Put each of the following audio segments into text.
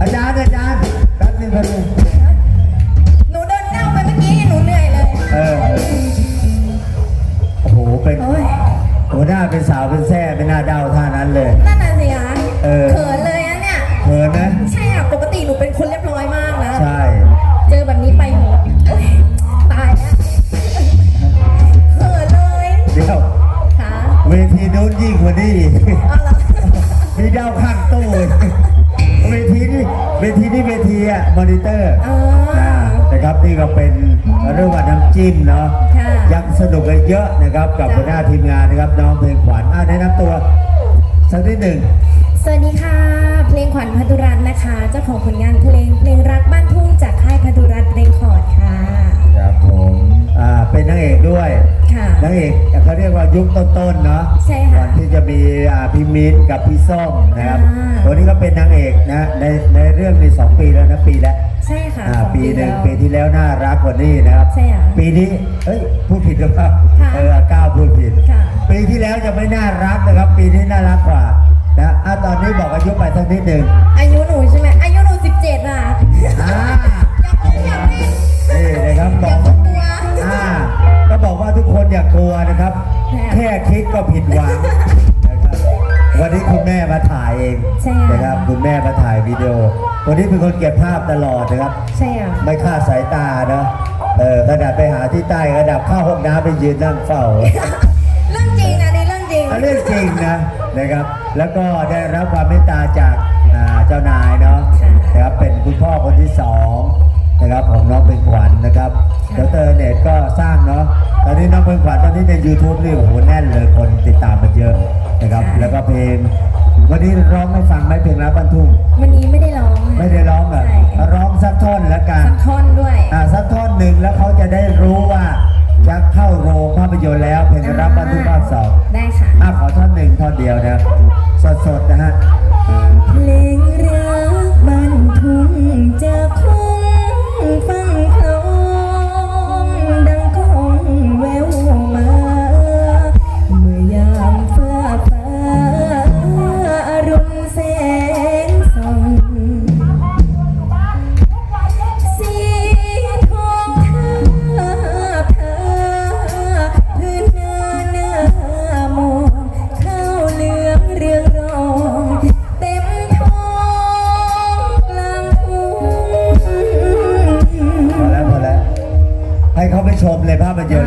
อาจารย์อาจารย์แป๊บนึงแป๊บนึงหนูเดินก้าวไปเมื่อกี้หนูเหนื่อยเลยเออโอ้โหเป็นโอ้ยหัวหน้าเป็นสาวเป็นแซ่เป็นหน้าเดาท่านั้นเลย นั่นน่ะสิคะเออ เขินเลยอะเนี่ย เขินนะ ใช่อะปกติหนูเป็นคนเรียบร้อยมากนะใช่เจอแบบนี้ไปหมดโอ๊ยตายแล้วเขินเลยเดี๋ยวค่ะเวทีนู้นยิ่งกว่านี้อีกเอาเหรอมีดาวข้างตู้อีกเวทีนี้ เวทีนี้เวทีอะมอนิเตอร์อ๋ออ่านะครับนี่ก็เป็นเรื่องว่าน้ำจิ้มเนาะค่ะยังสนุกกันเยอะนะครับกับจ้ะ หัวหน้าทีมงานนะครับน้องเพลงขวัญอ่าแนะนำตัวสักนิดหนึ่ง สวัสดีค่ะ เพลงขวัญพัทุรัตน์นะคะ เจ้าของผลงานเพลางเอกเขาเรียกว่ายุคต้นๆเนาะใช่ค่ะก่อนที่จะมีอ่าพี่มิ้นท์กับพี่ส้มนะครับอ่าตัวนี้ก็เป็นนางเอกนะในในเรื่องในสองปีแล้วนะปีแล้วใช่ค่ะอ่าสองปีหนึ่งแล้วปีที่แล้วน่ารักกว่านี้นะครับใช่ค่ะปีนี้เฮ้ยพูดผิดหรือเปล่าค่ะเออก้าวพูดผิดค่ะ ปีที่แล้วจะไม่น่ารักนะครับ ปีนี้น่ารักกว่านะอะตอนนี้บอกอายุไปสักนิดหนึ่งอายุหนูใช่ไหมอายุหนู 17 อะ อ่า วันนี้เป็นคนเก็บภาพตลอดนะครับ ใช่อะไม่คลาดสายตาเนาะเออขนาดไปหาที่ใต้ระดับเข้าห้องน้ำไปยืนนั่งเฝ้า เรื่องจริงนะนี่เรื่องจริงอันเรื่องจริงนะนะครับ แล้วก็ได้รับความเมตตาจากอ่าเจ้านายเนาะค่ะ นะครับเป็นคุณพ่อคนที่สองนะครับของน้องเป็นขวัญนะครับค่ะดรเนตก็สร้างเนาะตอนนี้น้องเป็นขวัญตอนนี้ใน YouTube นี่โอ้โหแน่นเลยคนติดตามมันเยอะนะครับแล้วก็เพลง วันนี้ร้องให้ฟังไหมเพลงรักบ้านทุ่ง วันนี้ไม่ได้ร้องค่ะไม่ได้ร้องอะใช่ร้องสักท่อนแล้วกัน สักท่อนด้วย อ่าสักท่อนหนึ่งแล้วเขาจะได้รู้ว่าจะเข้าโรงภาพยนตร์แล้วเพลงรักบ้านทุ่งภาคสองได้ค่ะ อะขอท่อนหนึ่งท่อนเดียวนะสดๆนะฮะ เพลงรักบ้านทุ่งจะคงฟังคลอง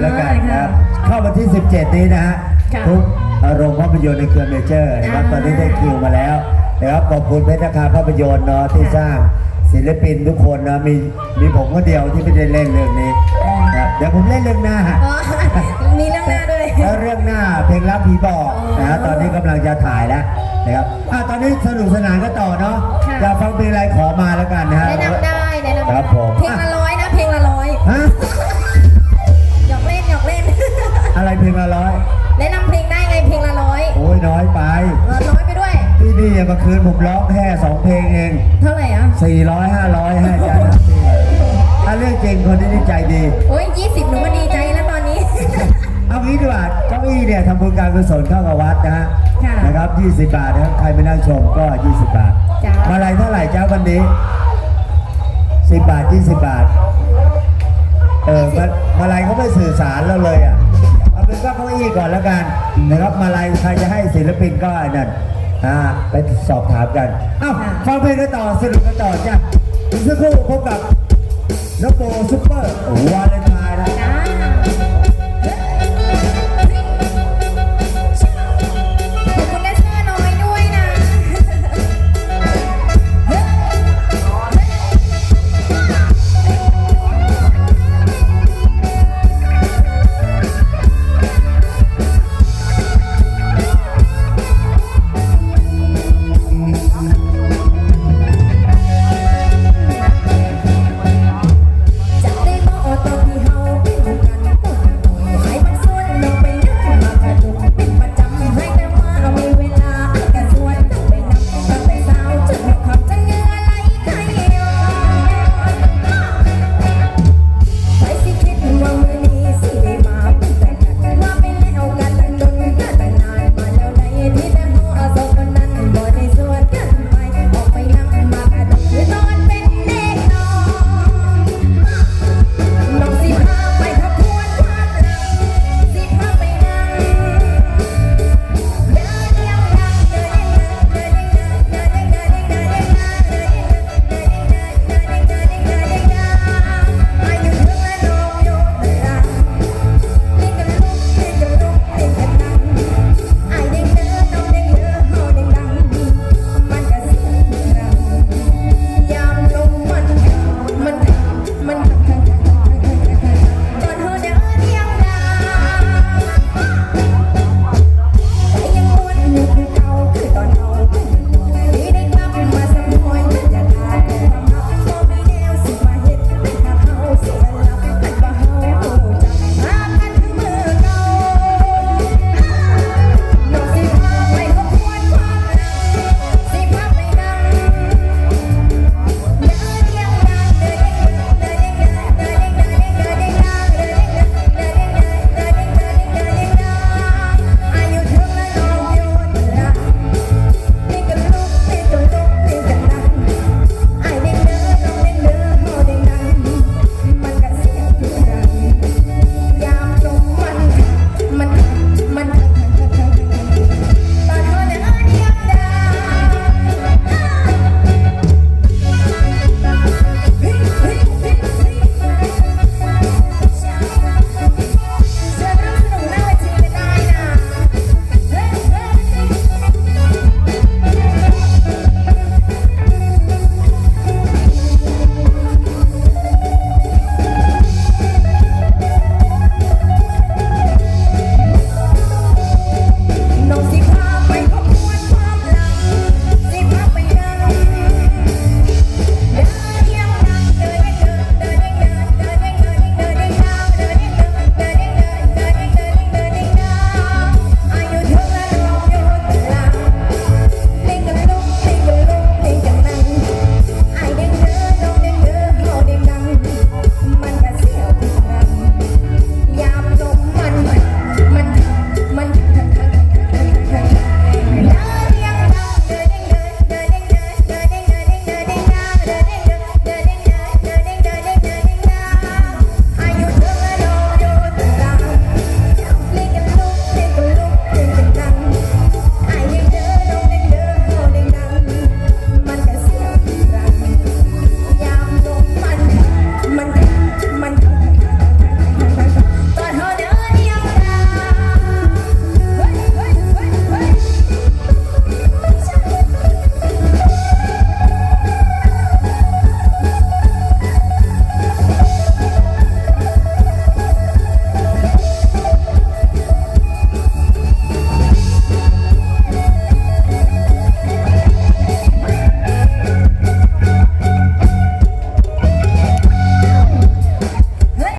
แล้วกันนะครับ เข้าวันที่ 17 นี้นะฮะค่ะทุกโรงภาพยนตร์ในเครือเมเจอร์นะครับ อ่า ตอนนี้ได้คิวมาแล้วนะครับขอบคุณเพชรนาคาภาพยนตร์เนาะที่สร้างศิลปินทุกคนนะมีมีผมคนเดียวที่ไม่ได้เล่นเรื่องนี้นะครับเดี๋ยวผมเล่นเรื่องหน้า อ๋อมีเรื่องหน้าด้วย แล้วเรื่องหน้าเพลงรับผีบอกนะฮะตอนนี้กำลังจะถ่ายแล้วนะครับอะตอนนี้สนุกสนานก็ต่อเนาะค่ะ อยากฟังเพลงอะไรขอมาแล้วกันนะฮะ แนะนำได้แนะนำคได้รับผม เพลงละร้อยนะเพลงละร้อยฮะ ลงละร้อยแนะนำเพลงได้ไงเพลงละร้อยโอ้ยน้อยไป เออร้อยไปด้วย ที่นี่เมื่อคืนผมร้องแค่สองเพลงเองเท่าไหร่อะ400 500ให้อาจารย์นะถ้าเรื่องจริงคนที่นี่ใจดี โอ้ยยี่สิบหนูก็ดีใจแล้วตอนนี้ เอางี้ดีกว่าเก้าอี้เนี่ยทำบุญการกุศลเข้ากับวัดนะฮะค่ะ นะครับ 20 บาทนะครับใครไปนั่งชมก็ 20 บาท จ้ะมาลัยเท่าไหร่จ้าวันนี้ 10 บาท 20 บาท เออมามาลัยเขาไม่สื่อสารเราเลยอะ เอาเป็นว่าเก้าอี้ก่อนแล้วกันนะครับมาลัยใครจะให้ศิลปินก็ไอ้นั่นอ่าไปสอบถามกันเอ้าค่ะฟังเพลงกันต่อสนุกกันต่อจ้ะอีกสักครู่พบกับนโปซุปเปอร์วาเลนไท